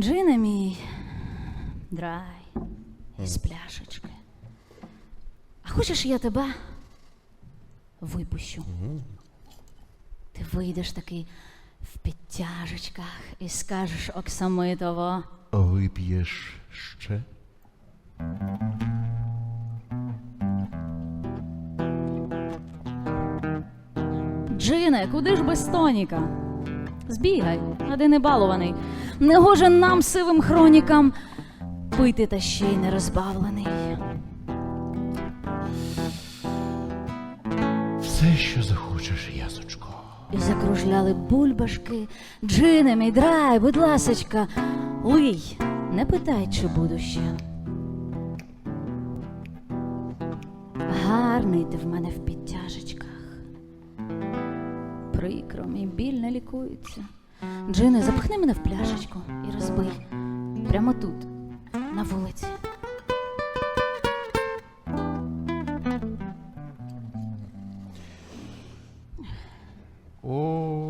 Джине мій, драй, із пляшечки. А хочеш, я тебе випущу? Ти вийдеш такий в підтяжечках і скажеш Оксамитово. Вип'єш ще? Джине, куди ж без тоніка? Збігай, а ти не балований. Не гоже нам сивим хронікам пити та ще й не розбавлений. Все, що захочеш, ясочко. І закружляли бульбашки. Джине, мій драй, будь ласочка, лий, не питай, чи буду ще. Гарний ти в мене в підтяжечках. Прикро, мій біль не лікується. Джине, запхни мене в пляшечку і розбий. Прямо тут, на вулиці. О,